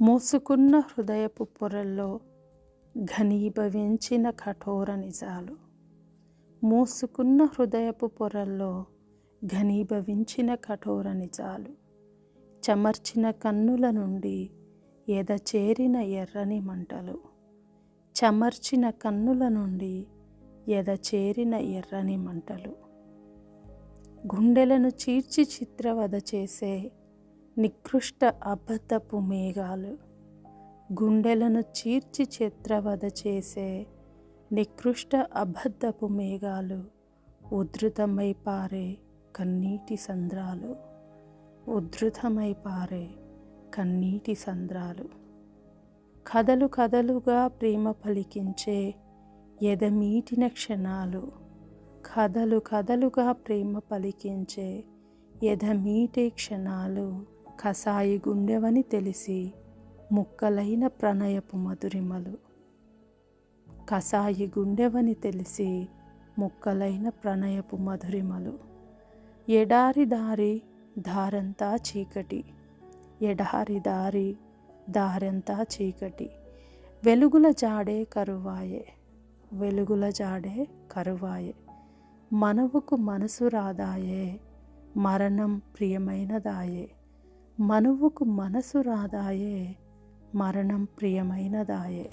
మూసుకున్న హృదయపు పొరల్లో ఘనీభవించిన కఠోర నిజాలు. మూసుకున్న హృదయపు పొరల్లో ఘనీభవించిన కఠోర నిజాలు. చెమర్చిన కన్నుల నుండి ఎద చేరిన ఎర్రని మంటలు. చెమర్చిన కన్నుల నుండి ఎద చేరిన ఎర్రని మంటలు. గుండెలను చీర్చి చిత్రవద చేసే నికృష్ట అబద్ధపు మేఘాలు గుండెలను చీర్చి చిత్రవద చేసే నికృష్ట అబద్ధపు మేఘాలు ఉధృతమై పారే కన్నీటి సంద్రాలు. ఉధృతమై పారే కన్నీటి సంద్రాలు. కథలు కథలుగా ప్రేమ పలికించే ఎదమీటిన క్షణాలు. కథలు కథలుగా ప్రేమ పలికించే ఎదమీటే క్షణాలు. కసాయి గుండెవని తెలిసి ముక్కలైన ప్రణయపు మధురిమలు. కసాయి గుండెవని తెలిసి ముక్కలైన ప్రణయపు మధురిమలు. ఎడారి దారి దారంతా చీకటి. ఎడారి దారి దారంతా చీకటి. వెలుగుల జాడే కరువాయే. వెలుగుల జాడే కరువాయే. మనవుకు మనసు రాదాయే. మరణం ప్రియమైనదాయే. మనువుకు మనసు రాదాయే మరణం ప్రియమైనదాయే.